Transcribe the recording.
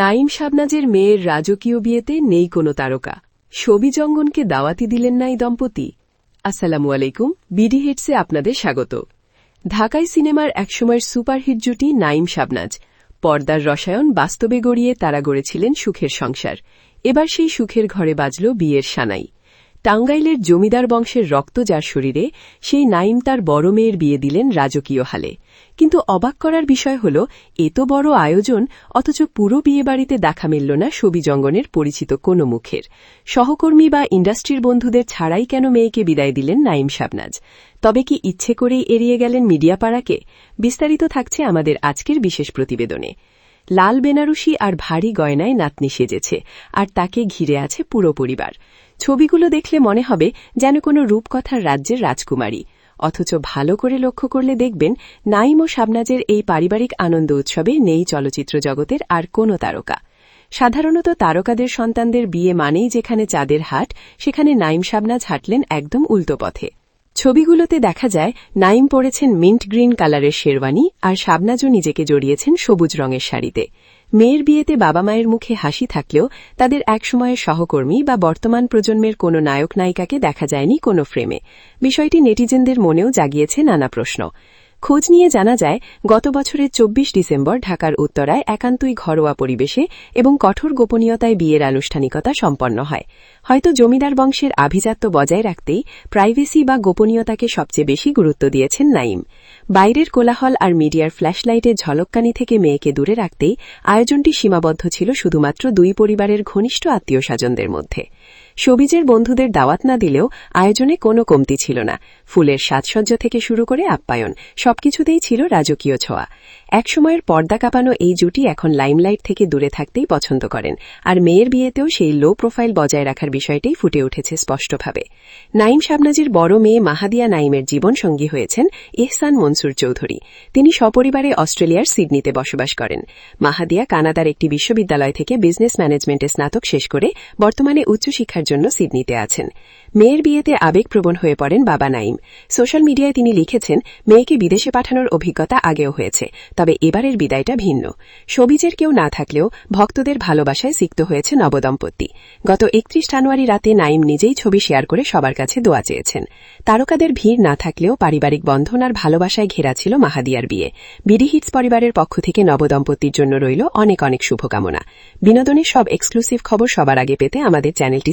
নাইম শাবনাজের মেয়ের রাজকীয় বিয়েতে নেই কোনো তারকা। সবি জঙ্গনকে দাওয়াতি দিলেন নাই দম্পতি। আসসালামু আলাইকুম, বিডি হিটসে আপনাদের স্বাগত। ঢাকায় সিনেমার একসময়ের সুপারহিট জুটি নাইম শাবনাজ। পর্দার রসায়ন বাস্তবে গড়িয়ে তারা গড়েছিলেন সুখের সংসার। এবার সেই সুখের ঘরে বাজল বিয়ের সানাই। টাঙ্গাইলের জমিদার বংশের রক্ত যার শরীরে, সেই নাইম তার বড় মেয়ের বিয়ে দিলেন রাজকীয় হালে। কিন্তু অবাক করার বিষয় হল এত বড় আয়োজন, অথচ পুরো বিয়েবাড়িতে দেখা মিলল না সবিজঙ্গনের পরিচিত কোনো মুখের। সহকর্মী বা ইন্ডাস্ট্রির বন্ধুদের ছাড়াই কেন মেয়েকে বিদায় দিলেন নাইম শাবনাজ? তবে কি ইচ্ছে করেই এড়িয়ে গেলেন মিডিয়া পাড়াকে বিস্তারিত থাকছে আমাদের আজকের বিশেষ প্রতিবেদনে। লাল বেনারসি আর ভারী গয়নায় নাতনি সেজেছে, আর তাকে ঘিরে আছে পুরো পরিবার। ছবিগুলো দেখলে মনে হবে যেন কোনো রূপকথার রাজ্যের রাজকুমারী। অথচ ভালো করে লক্ষ্য করলে দেখবেন নাইম ও শাবনাজের এই পারিবারিক আনন্দ উৎসবে নেই চলচ্চিত্র জগতের আর কোনো তারকা। সাধারণত তারকাদের সন্তানদের বিয়ে মানেই যেখানে চাঁদের হাট, সেখানে নাইম শাবনাজ হাঁটলেন একদম উল্টো পথে। ছবিগুলোতে দেখা যায়, নাইম পরেছেন মিন্ট গ্রিন কালারের শেরওয়ানি আর শাবনাজও নিজেকে জড়িয়েছেন সবুজ রঙের শাড়িতে। মেয়ের বিয়েতে বাবা মায়ের মুখে হাসি থাকলেও তাদের একসময়ের সহকর্মী বা বর্তমান প্রজন্মের কোনো নায়ক নায়িকাকে দেখা যায়নি কোনো ফ্রেমে। বিষয়টি নেটিজেনদের মনেও জাগিয়েছে নানা প্রশ্ন। খোঁজ নিয়ে জানা যায়, গত বছরের চব্বিশ ডিসেম্বর ঢাকার উত্তরায় একান্তই ঘরোয়া পরিবেশে এবং কঠোর গোপনীয়তায় বিয়ের আনুষ্ঠানিকতা সম্পন্ন হয়। হয়তো জমিদার বংশের আভিজাত্য বজায় রাখতেই প্রাইভেসি বা গোপনীয়তাকে সবচেয়ে বেশি গুরুত্ব দিয়েছেন নাইম। বাইরের কোলাহল আর মিডিয়ার ফ্ল্যাশলাইটের ঝলক্কানি থেকে মেয়েকে দূরে রাখতেই আয়োজনটি সীমাবদ্ধ ছিল শুধুমাত্র দুই পরিবারের ঘনিষ্ঠ আত্মীয় স্বজনদের মধ্যে। সবিজের বন্ধুদের দাওয়াত না দিলেও আয়োজনে কোনো কমতি ছিল না। ফুলের সাজসজ্জ থেকে শুরু করে আপ্যায়ন, সবকিছুতেই ছিল রাজকীয় ছোঁয়া। একসময়ের পর্দা কাঁপানো এই জুটি এখন লাইমলাইট থেকে দূরে থাকতেই পছন্দ করেন, আর মেয়ের বিয়েতেও সেই লো প্রোফাইল বজায় রাখার বিষয়টাই ফুটে উঠেছে স্পষ্টভাবে। নাইম শাবনাজির বড় মেয়ে মাহাদিয়া নাইমের জীবনসঙ্গী হয়েছেন ইহসান মনসুর চৌধুরী। তিনি সপরিবারে অস্ট্রেলিয়ার সিডনিতে বসবাস করেন। মাহাদিয়া কানাডার একটি বিশ্ববিদ্যালয় থেকে বিজনেস ম্যানেজমেন্টে স্নাতক শেষ করে বর্তমানে উচ্চশিক্ষার জন্য সিডনিতে আছেন। মেয়ের বিয়েতে আবেগপ্রবণ হয়ে পড়েন বাবা নাইম। সোশ্যাল মিডিয়ায় তিনি লিখেছেন, মেয়েকে বিদেশে পাঠানোর অভিজ্ঞতা আগেও হয়েছে, তবে এবারের বিদায়টা ভিন্ন। সবিজের কেউ না থাকলেও ভক্তদের ভালোবাসায় সিক্ত হয়েছে নবদম্পতি। গত একত্রিশ জানুয়ারি রাতে নাইম নিজেই ছবি শেয়ার করে সবার কাছে দোয়া চেয়েছেন। তারকাদের ভিড় না থাকলেও পারিবারিক বন্ধন আর ভালোবাসায় ঘেরা ছিল মাহাদিয়ার বিয়ে। বিডি হিটস পরিবারের পক্ষ থেকে নবদম্পতির জন্য রইল অনেক অনেক শুভকামনা। বিনোদনের সব এক্সক্লুসিভ খবর সবার আগে পেতে আমাদের চ্যানেলটি